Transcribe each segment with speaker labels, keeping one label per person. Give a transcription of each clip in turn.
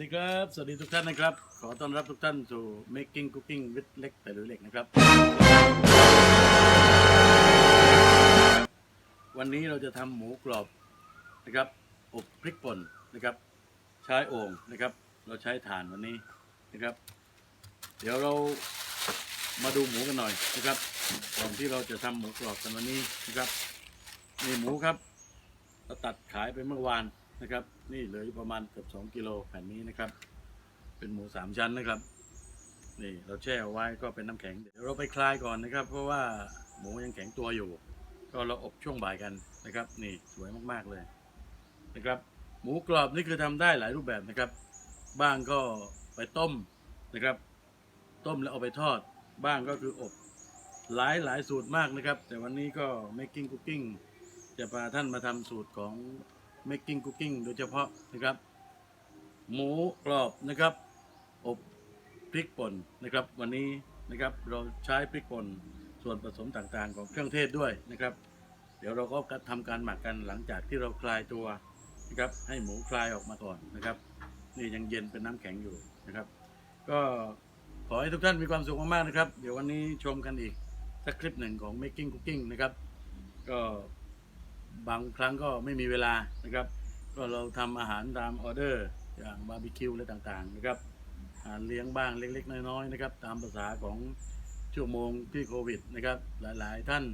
Speaker 1: ดีครับ สวัสดีทุกท่านนะครับ ขอต้อนรับทุกท่านสู่ Making Cooking with เล็กแต่หรือเล็กนะครับ วันนี้เราจะทำหมูกรอบนะครับ อบพริกป่นนะครับ ใช้โอ่งนะครับ เราใช้ถ่านวันนี้นะครับ เดี๋ยวเรามาดูหมูกันหน่อยนะครับ ก่อนที่เราจะทำหมูกรอบกันวันนี้นะครับ นี่หมูครับเราตัดขายไปเมื่อวาน นะครับ นี่เหลืออยู่ประมาณเกือบสองกิโลแผ่นนี้นะครับ เป็นหมูสามชั้นนะครับ นี่เราแช่เอาไว้ก็เป็นน้ำแข็งเดี๋ยวเราไปคลายก่อนนะครับ เพราะว่าหมูยังแข็งตัวอยู่ ก็เราอบช่วงบ่ายกันนะครับ นี่สวยมากๆเลยนะครับ หมูกรอบนี่คือทำได้หลายรูปแบบนะครับ บ้างก็ไปต้มนะครับ ต้มแล้วเอาไปทอด บ้างก็คืออบหลายหลายสูตรมากนะครับ แต่วันนี้ก็ making cooking จะพาท่านมาทำสูตรของ making cooking โดยเฉพาะนะครับ หมูกรอบนะครับ อบพริกป่นนะครับ วันนี้นะครับเราใช้พริกป่นส่วนผสมต่างๆ ของเครื่องเทศด้วยนะครับ เดี๋ยวเราก็ทำการหมักกันหลังจากที่เราคลายตัวนะครับให้หมูคลายออกมาก่อนนะครับ นี่ยังเย็นเป็นน้ำแข็งอยู่นะครับ ก็ขอให้ทุกท่านมีความสุขมากๆนะครับ เดี๋ยววันนี้ชมกันอีกสักคลิปหนึ่งของ making cooking นะครับ ก็ บางครั้งก็ไม่มีเวลานะครับ ก็เราทำอาหารตามออเดอร์ อย่างบาร์บีคิวอะต่างๆนะครับอาหารเลี้ยงบ้างเล็กๆ น้อยๆนะครับ ตามภาษาของชั่วโมงที่โควิดนะครับ หลายๆท่าน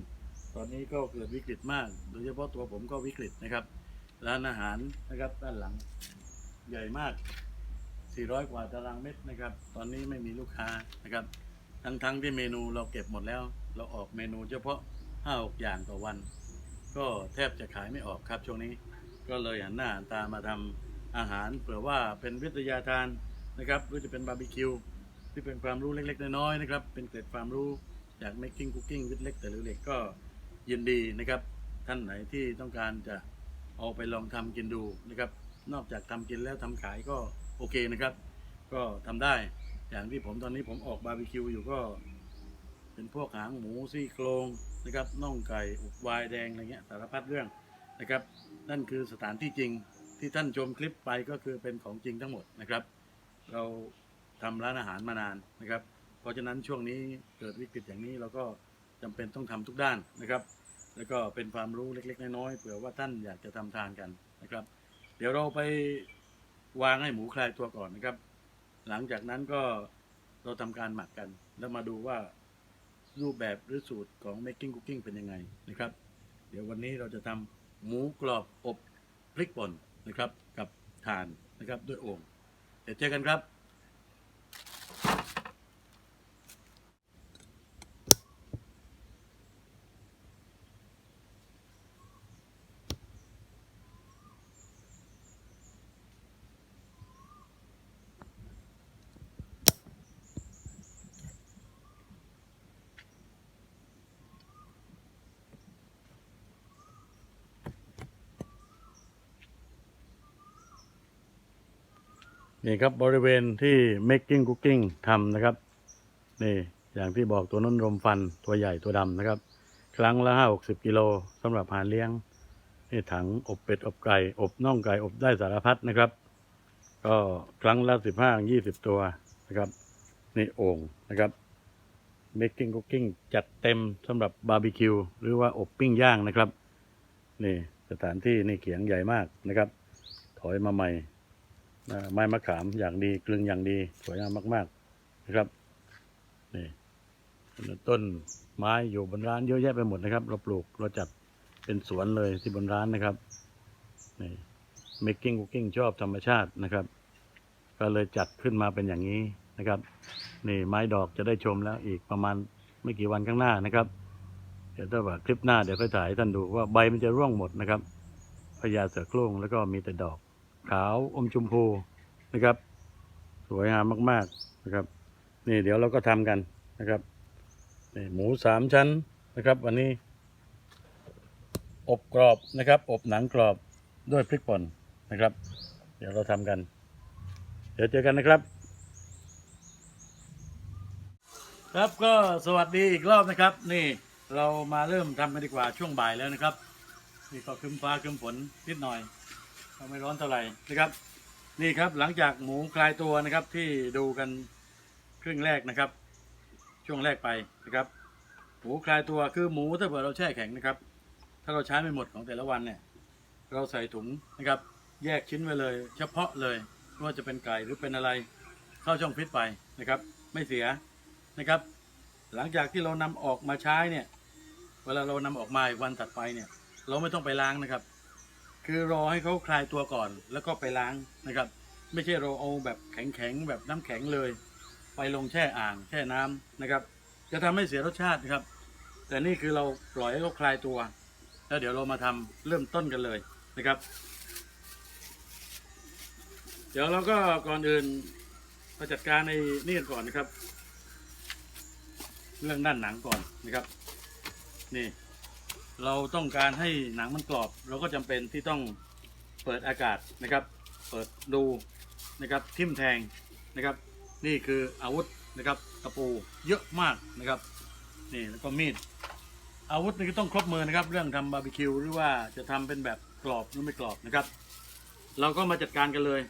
Speaker 1: ตอนนี้ก็เกิดวิกฤตมาก โดยเฉพาะตัวผมก็วิกฤตนะครับ ร้านอาหารนะครับด้านหลังใหญ่มาก 400 กว่าตารางเมตรนะครับ ตอนนี้ไม่มีลูกค้านะครับ ทั้งๆที่เมนูเราเก็บหมดแล้ว เราออกเมนูเฉพาะ5-6อย่างต่อวัน ก็แทบจะขายไม่ออกครับช่วงนี้ ก็เลยหันหน้าหันตามาทำอาหารเผื่อว่าเป็นวิทยาทานนะครับหรือจะเป็นบาร์บีคิวที่เป็นความรู้เล็กๆ น้อยๆนะครับ เป็นเกร็ดความรู้จาก making cooking วิทเล็กแต่หรือเล็กก็ยินดีนะครับ ท่านไหนที่ต้องการจะเอาไปลองทำกินดูนะครับ นอกจากทำกินแล้วทำขายก็โอเคนะครับ ก็ทำได้อย่างที่ผมตอนนี้ผมออกบาร์บีคิวอยู่ก็ เป็นพวกหางหมูซี่โครง นะครับน่องไก่อุบวายแดงอะไรเงี้ยสารพัดเรื่องนะครับ นั่นคือสถานที่จริงที่ท่านชมคลิปไปก็คือเป็นของจริงทั้งหมดนะครับ เราทำร้านอาหารมานานนะครับ เพราะฉะนั้นช่วงนี้เกิดวิกฤตอย่างนี้เราก็จำเป็นต้องทำทุกด้านนะครับ แล้วก็เป็นความรู้เล็ก ๆ น้อยๆเผื่อว่าท่านอยากจะทำทานกันนะครับ เดี๋ยวเราไปวางให้หมูคลายตัวก่อนนะครับ หลังจากนั้นก็เราทำการหมักกัน แล้วมาดูว่า รูปแบบหรือสูตรของ making cooking เป็นยังไงนะครับ เดี๋ยววันนี้เราจะทำหมูกรอบอบพริกป่นนะครับ กับถ่านนะครับด้วยโอ่งเดี๋ยวเจอกันครับ นี่ครับบริเวณที่ making cooking ทำนะครับ นี่อย่างที่บอกตัวน้นรมฟันตัวใหญ่ตัวดำนะครับ ครั้งละห้าหกสิบกิโลสำหรับหานเลี้ยงนี่ถังอบเป็ดอบไก่ อบน่องไก่อบได้สารพัดนะครับ ก็ครั้งละสิบห้ายี่สิบตัวนะครับ นี่โอ่งนะครับ making cooking จัดเต็มสำหรับบาร์บีคิวหรือว่าอบปิ้งย่างนะครับ นี่สถานที่นี่เขียงใหญ่มากนะครับ ถอยมาใหม่ ไม้มะขามอย่างดีกลึงอย่างดีสวยงามมากๆนะครับนี่ต้นไม้อยู่บนร้านเยอะแยะไปหมดนะครับ เราปลูกเราจัดเป็นสวนเลยที่บนร้านนะครับนี่ making cooking ชอบธรรมชาตินะครับ ก็เลยจัดขึ้นมาเป็นอย่างนี้นะครับ นี่ไม้ดอกจะได้ชมแล้วอีกประมาณไม่กี่วันข้างหน้านะครับ เดี๋ยวถ้าว่าคลิปหน้าเดี๋ยวค่อยถ่ายให้ท่านดูว่าใบมันจะร่วงหมดนะครับพญาเสือโคร่งแล้วก็มีแต่ดอก ขาวอมชมพูนะครับ สวยงามมาก ๆนะครับ นี่เดี๋ยวเราก็ทำกันนะครับนี่หมูสามชั้นนะครับ วันนี้ อบกรอบนะครับ อบหนังกรอบด้วยพริกป่นนะครับ เดี๋ยวเราทำกัน เดี๋ยวเจอกันนะครับ ครับก็สวัสดีอีกรอบนะครับ นี่เรามาเริ่มทำกันดีกว่าช่วงบ่ายแล้วนะครับนี่ก็คึมฟ้าคึมฝนนิดหน่อย ก็ไม่ร้อนเท่าไหร่นะครับ นี่ครับหลังจากหมูคลายตัวนะครับที่ดูกันครึ่งแรกนะครับ ช่วงแรกไปนะครับหมูคลายตัวคือหมูถ้าเกิดเราแช่แข็งนะครับ ถ้าเราใช้ไม่หมดของแต่ละวันเนี่ย เราใส่ถุงนะครับ แยกชิ้นไว้เลย เฉพาะเลยไม่ว่าจะเป็นไก่หรือเป็นอะไรเข้าช่องฟิตไปนะครับ ไม่เสียนะครับ หลังจากที่เรานำออกมาใช้เนี่ย เวลาเรานำออกมาวันถัดไปเนี่ย เราไม่ต้องไปล้างนะครับ คือรอให้เขาคลายตัวก่อนแล้วก็ไปล้างนะครับ ไม่ใช่เราเอาแบบแข็งๆแบบน้ำแข็งเลย ไปลงแช่อ่างแช่น้ำนะครับ จะทำให้เสียรสชาตินะครับ แต่นี่คือเราปล่อยให้เขาคลายตัว แล้วเดี๋ยวเรามาทำเริ่มต้นกันเลยนะครับ เดี๋ยวเราก็ก่อนอื่นมาจัดการในนี่ก่อนนะครับ เรื่องด้านหนังก่อนนะครับ นี่ เราต้องการให้หนังมันกรอบ เราก็จำเป็นที่ต้องเปิดอากาศนะครับ เปิดดูนะครับทิ่มแทงนะครับ นี่คืออาวุธนะครับตะปูเยอะมากนะครับนี่แล้วก็มีดอาวุธนี่ก็ต้องครบมือนะครับ เรื่องทำบาร์บีคิวหรือว่าจะทำเป็นแบบกรอบหรือไม่กรอบนะครับ เราก็มาจัดการกันเลย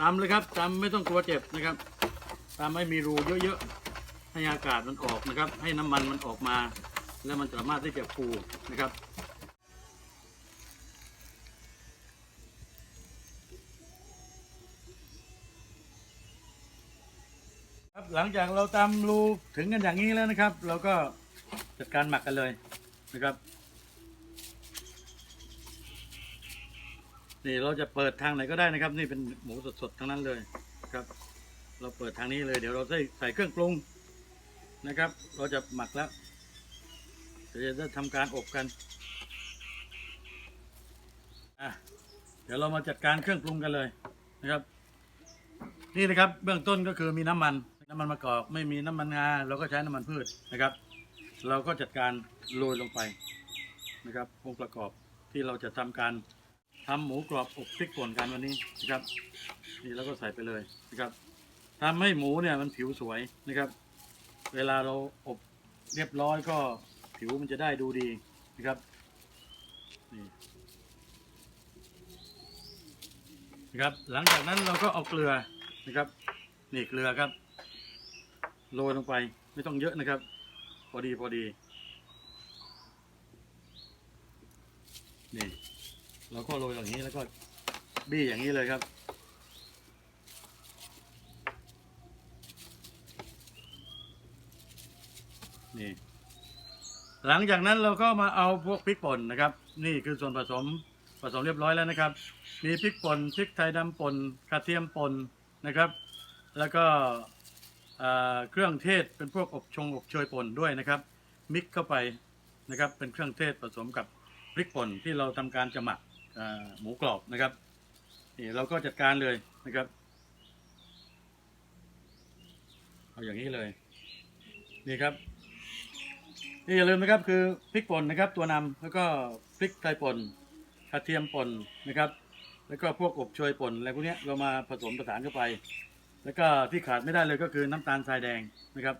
Speaker 1: ตามเลยครับตามไม่ต้องกลัวเจ็บนะครับ ตามให้มีรูเยอะๆ ให้อากาศมันออกนะครับ ให้น้ำมันมันออกมา แล้วมันสามารถที่จะฟูนะครับครับหลังจากเราตามรูถึงกันอย่างนี้แล้วนะครับ เราก็จัดการหมักกันเลยนะครับ นี่เราจะเปิดทางไหนก็ได้นะครับ นี่เป็นหมูสดๆทั้งนั้นเลยครับ เราเปิดทางนี้เลยเดี๋ยวเราได้ใส่เครื่องปรุง นะครับ เราจะหมักแล้วเดี๋ยวจะทำการอบกันอะเดี๋ยวเรามาจัดการเครื่องปรุงกันเลยนะครับ นี่นะครับเบื้องต้นก็คือมีน้ำมัน น้ำมันมะกอกไม่มีน้ำมันงาเราก็ใช้น้ำมันพืชนะครับ เราก็จัดการโรยลงไปนะครับองค์ประกอบที่เราจะทำการทำหมูกรอบอบพริกป่นกันวันนี้นะครับ นี่เราก็ใส่ไปเลยนะครับทำให้หมูเนี่ยมันผิวสวยนะครับ เวลาเราอบเรียบร้อยก็ผิวมันจะได้ดูดีนะครับนี่นะครับ หลังจากนั้นเราก็เอาเกลือนะครับนี่เกลือครับโรยลงไปไม่ต้องเยอะนะครับ พอดีพอดีนี่เราก็โรยอย่างนี้แล้วก็บี้อย่างนี้เลยครับ นี่ หลังจากนั้นเราก็มาเอาพวกพริกป่นนะครับ นี่คือส่วนผสมผสมเรียบร้อยแล้วนะครับ มีพริกป่นพริกไทยดำป่นกระเทียมป่นนะครับ แล้วก็เครื่องเทศเป็นพวกอบชงอบเชยป่นด้วยนะครับ มิกเข้าไปนะครับเป็นเครื่องเทศผสมกับพริกป่นที่เราทำการจะหมักหมูกรอบนะครับนี่เราก็จัดการเลยนะครับเอาอย่างนี้เลยนี่ครับ นี่อย่าลืมนะครับคือพริกป่นนะครับตัวนำแล้วก็พริกไทยป่นกระเทียมป่นนะครับ แล้วก็พวกอบโชยป่นอะไรพวกนี้เรามาผสมประสานเข้าไป แล้วก็ที่ขาดไม่ได้เลยก็คือน้ำตาลทรายแดงนะครับ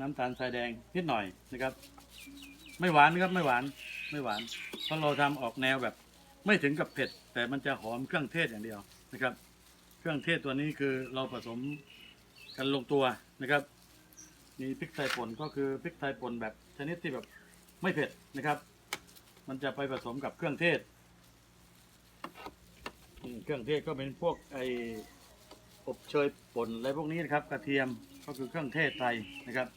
Speaker 1: น้ำตาลทรายแดงนิดหน่อยนะครับ ไม่หวานนะครับไม่หวานไม่หวาน เพราะเราทำออกแนวแบบ ไม่ถึงกับเผ็ด แต่มันจะหอมเครื่องเทศอย่างเดียวนะครับ เครื่องเทศตัวนี้คือเราผสมกันลงตัวนะครับมีพริกไทยป่นก็คือพริกไทยป่นแบบ ชนิดที่แบบไม่เผ็ดนะครับ มันจะไปผสมกับเครื่องเทศ เครื่องเทศก็เป็นพวกไออบเชยป่นอะไรพวกนี้นะครับ กระเทียมก็คือเครื่องเทศไทยนะครับ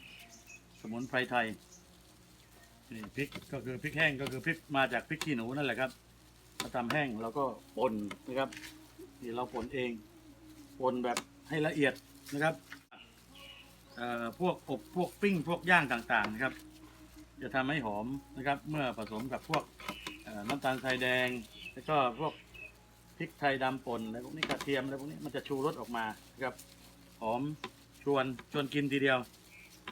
Speaker 1: สมุนไพรไทยนี่พริกก็คือพริกแห้งก็คือพริกมาจากพริกขี้หนูนั่นแหละครับมาทำแห้งเราก็ป่นนะครับนี่เราป่นเองป่นแบบให้ละเอียดนะครับพวกอบพวกปิ้งพวกย่างต่างๆนะครับ จะทำให้หอมนะครับ เมื่อผสมกับพวกน้ำตาลทรายแดง แล้วก็พวกพริกไทยดำป่นอะไรพวกนี้กระเทียมอะไรพวกนี้มันจะชูรสออกมานะครับหอมชวนชวนกินทีเดียว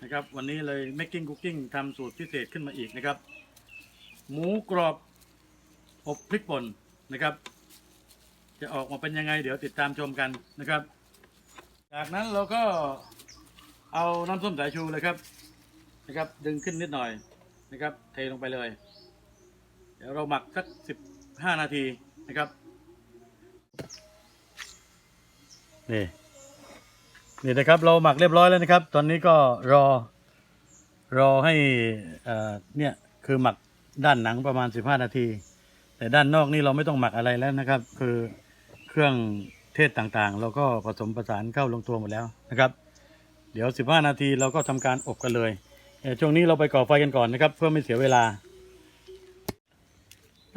Speaker 1: นะครับ วันนี้เลย making cooking ทำสูตรพิเศษขึ้นมาอีกนะครับ หมูกรอบอบพริกป่นนะครับ จะออกมาเป็นยังไง เดี๋ยวติดตามชมกันนะครับ จากนั้นเราก็เอาน้ำส้มสายชูเลยครับนะครับ ดึงขึ้นนิดหน่อย นะครับ เทลงไปเลย เดี๋ยวเราหมักสักสิบห้านาทีนะครับ นี่ นี่นะครับ เราหมักเรียบร้อยแล้วนะครับ ตอนนี้ก็รอ รอให้เนี่ยคือหมักด้านหนังประมาณ15นาที แต่ด้านนอกนี่เราไม่ต้องหมักอะไรแล้วนะครับ คือเครื่องเทศต่างๆ เราก็ผสมผสานเข้าลงตัวหมดแล้วนะครับ เดี๋ยว 15 นาทีเราก็ทำการอบกันเลย ช่วงนี้เราไปก่อไฟกันก่อนนะครับ เพื่อไม่เสียเวลา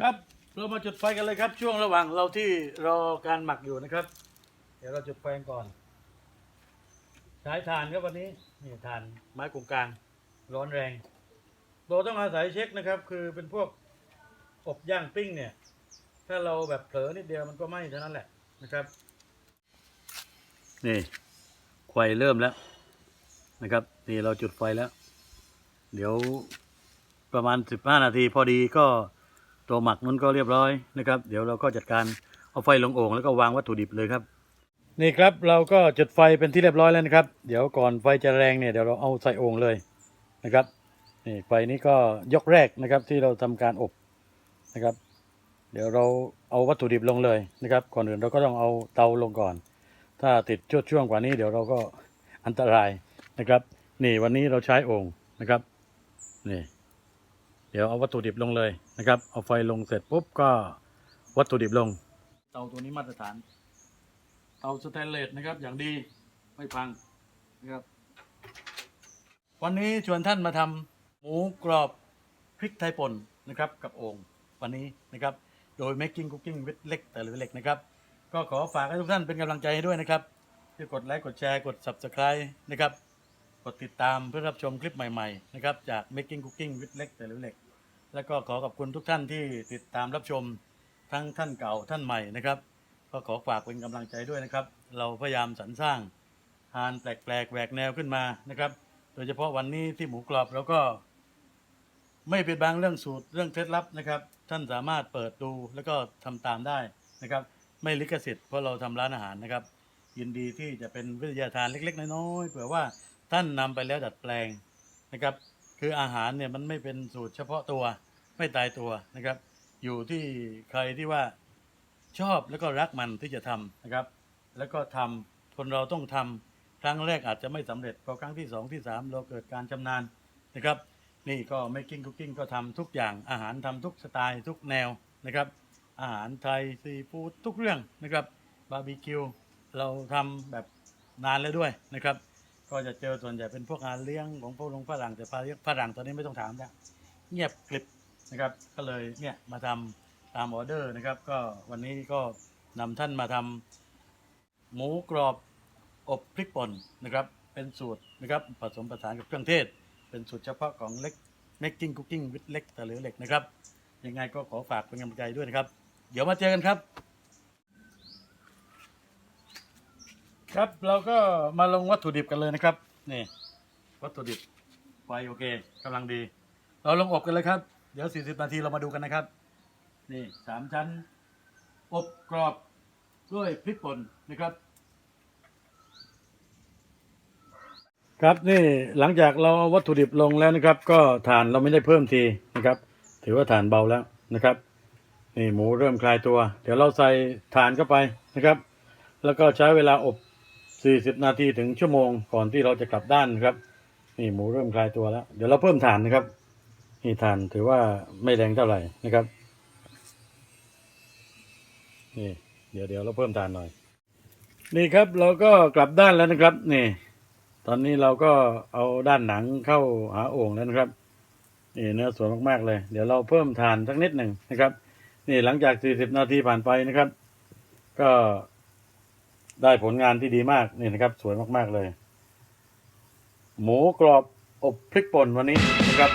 Speaker 1: ครับเรามาจุดไฟกันเลยครับ ช่วงระหว่างเราที่รอการหมักอยู่นะครับ เดี๋ยวเราจุดไฟกันก่อน ใช้ถ่านครับวันนี้นี่ถ่านไม้กลุ่มกลาง ร้อนแรง เราต้องอาศัยเช็คนะครับ คือเป็นพวกอบย่างปิ้งเนี่ย ถ้าเราแบบเผลอนิดเดียวมันก็ไหม้เท่านั้นแหละนะครับ นี่ไฟเริ่มแล้วนะครับ นี่เราจุดไฟแล้ว เดี๋ยวประมาณสิบห้านาทีพอดีก็ตัวหมักนั้นก็เรียบร้อยนะครับ เดี๋ยวเราก็จัดการเอาไฟลงโอ่งแล้วก็วางวัตถุดิบเลยครับ นี่ครับเราก็จุดไฟเป็นที่เรียบร้อยแล้วนะครับ เดี๋ยวก่อนไฟจะแรงเนี่ยเดี๋ยวเราเอาใส่โอ่งเลยนะครับนี่ไฟนี้ก็ยกแรกนะครับที่เราทำการอบนะครับ เดี๋ยวเราเอาวัตถุดิบลงเลยนะครับ ก่อนอื่นเราก็ต้องเอาเตาลงก่อน ถ้าติดช่วช่วงกว่านี้เดี๋ยวเราก็อันตรายนะครับ นี่วันนี้เราใช้โอ่งนะครับ นี่เดี๋ยวเอาวัตถุดิบลงเลยนะครับ เอาไฟลงเสร็จปุ๊บก็วัตถุดิบลง เตาตัวนี้มาตรฐาน เตาสแตนเลสนะครับ อย่างดีไม่พังนะครับ วันนี้ชวนท่านมาทำหมูกรอบพริกไทยป่นนะครับ กับโอ่งวันนี้นะครับ โดย making cooking with เล็กแต่หรือเล็กนะครับ ก็ขอฝากให้ทุกท่านเป็นกำลังใจให้ด้วยนะครับช่กดไลค์กดแชร์กด subscribe นะครับ กดติดตามเพื่อรับชมคลิปใหม่ๆนะครับจาก making cooking with เล็กแต่หรือเล็ก แล้วก็ขอขอบคุณทุกท่านที่ติดตามรับชมทั้งท่านเก่าท่านใหม่นะครับ ก็ขอฝากเป็นกำลังใจด้วยนะครับ เราพยายามสรรสร้างทานแปลกๆแหวกแนวขึ้นมานะครับ โดยเฉพาะวันนี้ที่หมูกรอบเราก็ ไม่ปิดบังเรื่องสูตรเรื่องเคล็ดลับนะครับ ท่านสามารถเปิดดูแล้วก็ทำตามได้นะครับ ไม่ลิขสิทธิ์เพราะเราทำร้านอาหารนะครับ ยินดีที่จะเป็นวิทยาทานเล็ก ๆ น้อยๆเผื่อว่า ท่านนำไปแล้วดัดแปลงนะครับ คืออาหารเนี่ยมันไม่เป็นสูตรเฉพาะตัวไม่ตายตัวนะครับ อยู่ที่ใครที่ว่าชอบแล้วก็รักมันที่จะทำนะครับ แล้วก็ทำคนเราต้องทำครั้งแรกอาจจะไม่สำเร็จพอครั้งที่สองที่สามเราเกิดการชำนาญนะครับ นี่ก็ making cooking ก็ทำทุกอย่างอาหารทำทุกสไตล์ทุกแนวนะครับ อาหารไทยซีฟู้ดทุกเรื่องนะครับบาร์บีคิวเราทำแบบนานแล้วด้วยนะครับ ก็จะเจอส่วนใหญ่เป็นพวกงานเลี้ยงของพวกลงฝรั่งแต่ฝรั่งตอนนี้ไม่ต้องถามแล้วเงียบกริบนะครับก็เลยเนี่ยมาทำตามออเดอร์นะครับ ก็วันนี้ก็นำท่านมาทำหมูกรอบอบพริกป่นนะครับ เป็นสูตรนะครับผสมผสานกับเครื่องเทศ เป็นสูตรเฉพาะของเล็ก making cooking with เล็กตะหรือเหล็กนะครับยังไงก็ขอฝากเป็นกำลังใจด้วยนะครับ เดี๋ยวมาเจอกันครับ ครับเราก็มาลงวัตถุดิบกันเลยนะครับ นี่ วัตถุดิบไฟโอเคกำลังดี เราลงอบกันเลยครับ เดี๋ยว 40 นาทีเรามาดูกันนะครับ นี่สามชั้น อบกรอบด้วยพริกป่นนะครับ ครับนี่หลังจากเราเอาวัตถุดิบลงแล้วนะครับ ก็ถ่านเราไม่ได้เพิ่มทีนะครับ ถือว่าถ่านเบาแล้วนะครับ นี่หมูเริ่มคลายตัว เดี๋ยวเราใส่ถ่านเข้าไปนะครับ แล้วก็ใช้เวลาอบ 40 นาทีถึงชั่วโมงก่อนที่เราจะกลับด้านครับ นี่หมูเริ่มคลายตัวแล้ว เดี๋ยวเราเพิ่มถ่านนะครับ นี่ถ่านถือว่าไม่แรงเท่าไหร่นะครับ นี่เดี๋ยวเดี๋ยวเราเพิ่มถ่านหน่อย นี่ครับเราก็กลับด้านแล้วนะครับ นี่ ตอนนี้เราก็เอาด้านหนังเข้าหาโอ่งแล้วนะครับ นี่เนื้อสวยมากๆเลย เดี๋ยวเราเพิ่มถ่านสักนิดหนึ่งนะครับ นี่หลังจาก 40 นาทีผ่านไปนะครับ ก็ ได้ผลงานที่ดีมากนี่นะครับ สวยมากๆเลย หมูกรอบอบพริกป่นวันนี้นะครับ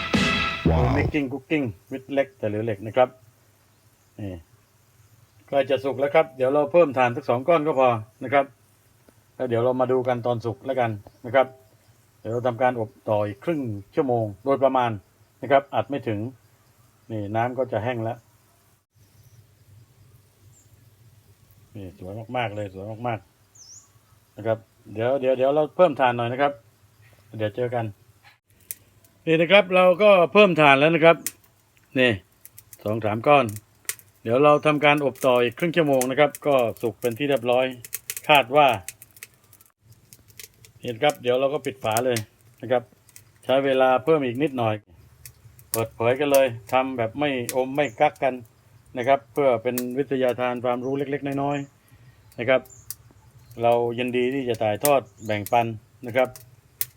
Speaker 1: making cooking with เล็กแต่เหลือเหล็กนะครับนี่ใกล้จะสุกแล้วครับ เดี๋ยวเราเพิ่มถ่านสักสองก้อนก็พอนะครับแล้วเดี๋ยวเรามาดูกันตอนสุกแล้วกันนะครับ เดี๋ยวเราทำการอบต่ออีกครึ่งชั่วโมงโดยประมาณนะครับอัดไม่ถึงนี่น้ำก็จะแห้งแล้วนี่สวยมากๆเลยสวยมากๆ นะครับ เดี๋ยวเดี๋ยวเดี๋ยวเราเพิ่มถ่านหน่อยนะครับ เดี๋ยวเจอกัน นี่นะครับเราก็เพิ่มถ่านแล้วนะครับ นี่สองสามก้อน เดี๋ยวเราทำการอบต่ออีกครึ่งชั่วโมงนะครับ ก็สุกเป็นที่เรียบร้อย คาดว่าเห็นครับ เดี๋ยวเราก็ปิดฝาเลยนะครับ ใช้เวลาเพิ่มอีกนิดหน่อย เปิดเผยกันเลยทำแบบไม่อมไม่กักกันนะครับ เพื่อเป็นวิทยาทานความรู้เล็ก ๆ น้อยๆนะครับ เรายินดีที่จะถ่ายทอดแบ่งปันนะครับ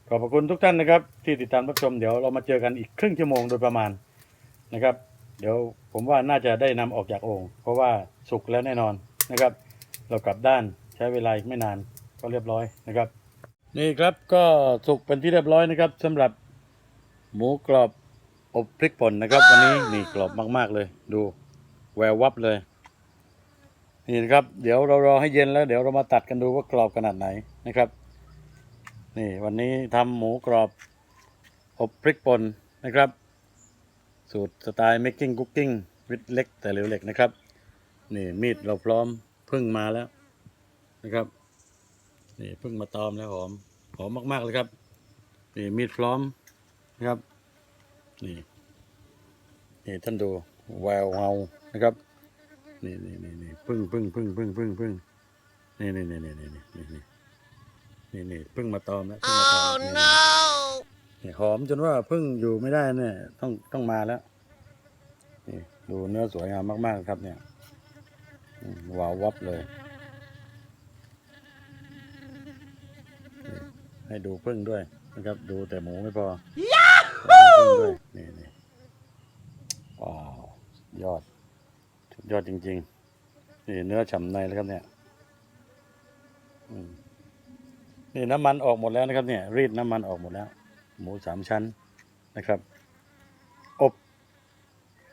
Speaker 1: ขอบพระคุณทุกท่านนะครับ ที่ติดตามรับชมเดี๋ยวเรามาเจอกันอีกครึ่งชั่วโมงโดยประมาณนะครับ เดี๋ยวผมว่าน่าจะได้นำออกจากโอ่งเพราะว่าสุกแล้วแน่นอนนะครับ เรากลับด้านใช้เวลาอีกไม่นานก็เรียบร้อยนะครับ นี่ครับก็สุกเป็นที่เรียบร้อยนะครับสำหรับหมูกรอบอบพริกป่นนะครับ วันนี้นี่กรอบมาก ๆเลย ดูแวววับเลย นี่นะครับ เดี๋ยวเรารอให้เย็นแล้ว เดี๋ยวเรามาตัดกันดูว่ากรอบขนาดไหนนะครับ นี่วันนี้ทำหมูกรอบอบพริกป่นนะครับ สูตรสไตล์ making cooking วิดเล็กแต่เหลวเหล็กนะครับ นี่มีดเราพร้อมพึ่งมาแล้วนะครับ นี่พึ่งมาตอมแล้วหอมหอมมาก ๆ เลยครับนี่มีดพร้อมนะครับ นี่นี่ท่านดูแววเงานะครับ นี่นี่นี่นี่พึ่งพึ่งพึ่งพึ่งพึ่งพึ่งนี่นี่นี่นี่นี่นี่นี่นี่นี่นี่พึ่งมาตอมแล้วพึ่งมาตอมนี่นี่นี่หอมจนว่าพึ่งอยู่ไม่ได้เนี่ย ต้องต้องมาแล้วนี่ดูเนื้อสวยงามมาก ๆ ครับเนี่ยอืมวาววับเลย ให้ดูพึ่งด้วยนะครับ ดูแต่หมูไม่พอดูพึ่งด้วยนี่นี่ว้าวยอดสุด ยอดจริงๆ นี่เนื้อฉ่ำในแล้วครับเนี่ยนี่น้ำมันออกหมดแล้วนะครับ เนี่ย รีดน้ำมันออกหมดแล้ว หมูสามชั้นนะครับ อบ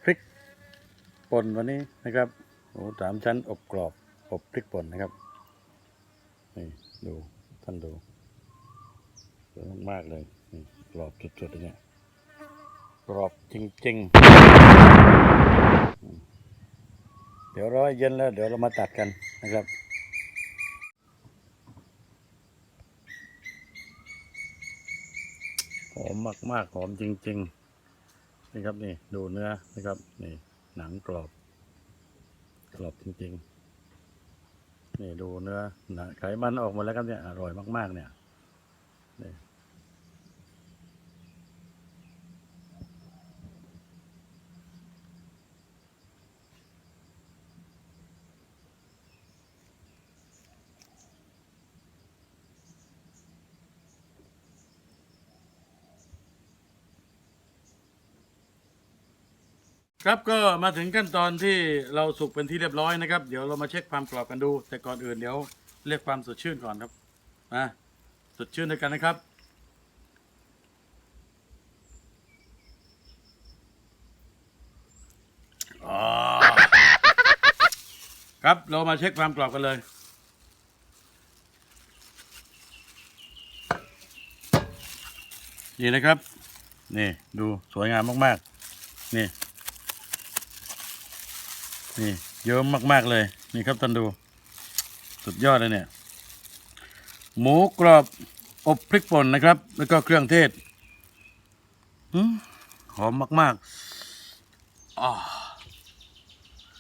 Speaker 1: พริกป่นวันนี้นะครับ หมูสามชั้น อบกรอบ อบพริกป่นนะครับ นี่ดูท่านดูสวยมากๆเลยนี่กรอบสุดๆเลยเนี่ยกรอบจริง ๆ เดี๋ยวร้อให้เย็นแล้ว เดี๋ยวเรามาตัดกันนะครับหอมมาก ๆ หอมจริง ๆนี่ครับนี่ดูเนื้อนะครับนี่หนังกรอบ กรอบจริง ๆ นี่ดูเนื้อหนังไขมันออกหมดแล้วครับเนี่ยอร่อยมาก ๆ เนี่ย ครับก็มาถึงขั้นตอนที่เราสุกเป็นที่เรียบร้อยนะครับ เดี๋ยวเรามาเช็คความกรอบกันดู แต่ก่อนอื่นเดี๋ยวเรียกความสดชื่นก่อนครับมาสดชื่นด้วยกันนะครับอ๋อครับเรามาเช็คความกรอบกันเลยนี่นะครับ นี่ดูสวยงามมาก ๆ นี่ นี่เยอะมากๆเลย นี่ครับท่านดู สุดยอดเลยเนี่ย หมูกรอบอบพริกป่นนะครับ แล้วก็เครื่องเทศหืมหอมมากๆอา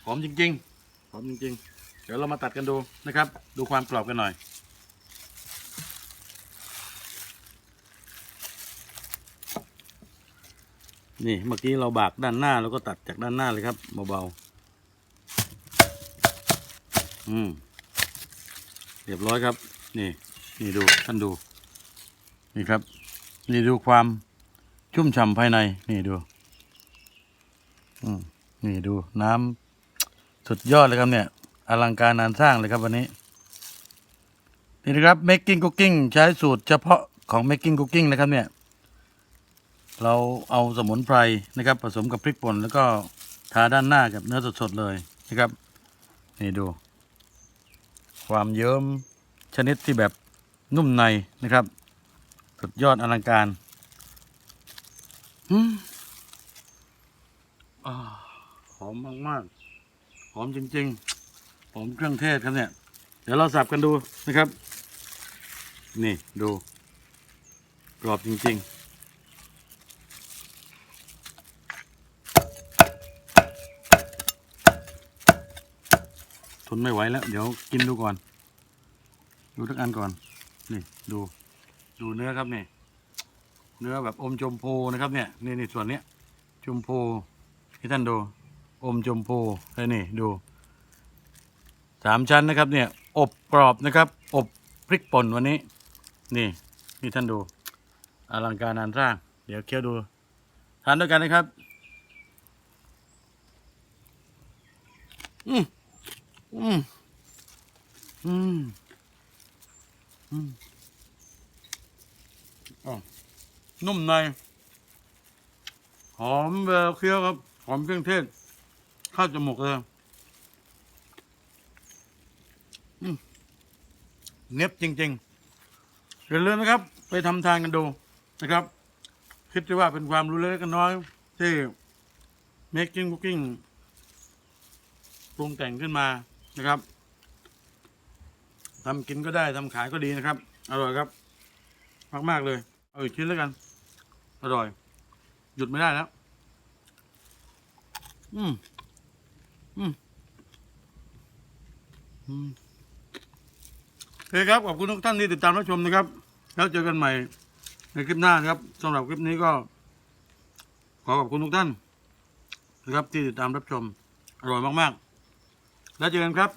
Speaker 1: หอมจริงๆ หอมจริงๆ เดี๋ยวเรามาตัดกันดูนะครับ ดูความกรอบกันหน่อยนี่เมื่อกี้เราบากด้านหน้าแล้วก็ตัดจากด้านหน้าเลยครับเบาๆ อืมเรียบร้อยครับ นี่ นี่ดูท่านดู นี่ครับ นี่ดูความชุ่มฉ่ำภายใน นี่ดู อืมนี่ดูน้ำสุดยอดเลยครับเนี่ย อลังการงานสร้างเลยครับวันนี้ นี่นะครับ making cooking ใช้สูตรเฉพาะของ making cooking นะครับเนี่ย เราเอาสมุนไพรนะครับ ผสมกับพริกป่นแล้วก็ทาด้านหน้ากับเนื้อสดๆเลยนะครับ นี่ดู ความเยิ้มชนิดที่แบบนุ่มในนะครับ สุดยอดอลังการหอมมากๆ หอมจริงๆ หอมเครื่องเทศครับเนี่ย เดี๋ยวเราสับกันดูนะครับ นี่ดู กรอบจริง ๆ ทนไม่ไหวแล้ว เดี๋ยวกินดูก่อน ดูทุกอันก่อน นี่ดู ดูเนื้อครับนี่ เนื้อแบบอมชมพูนะครับเนี่ยนี่นี่ส่วนเนี้ยชมพูให้ท่านดู อมชมพูแล้วนี่ดูสามชั้นนะครับเนี่ย อบกรอบนะครับ อบพริกป่นวันนี้ นี่นี่ท่านดูอลังการงานสร้าง เดี๋ยวเคี้ยวดูทานด้วยกันนะครับ อืม อืมอืมอืมอ๋อนุ่มใน หอมเวลเคี้ยวครับ หอมเครื่องเทศข้าจมูกเลยเน็บจริงๆอย่าลืมนะครับ ไปทำทานกันดูนะครับ คิดว่าเป็นความรู้เล็กน้อย ที่ making cooking ปรุงแต่งขึ้นมา นะครับทำกินก็ได้ทำขายก็ดีนะครับ อร่อยครับ มาก ๆ เลย เอาอีกชิ้นแล้วกัน อร่อย หยุดไม่ได้แล้ว อืม อืม อืมโอเคครับ ขอบคุณทุกท่านที่ติดตามรับชมนะครับ แล้วเจอกันใหม่ในคลิปหน้านะครับสำหรับคลิปนี้ก็ ขอขอบคุณทุกท่านนะครับที่ติดตามรับชม อร่อยมาก ๆ แล้วเจอกันครับ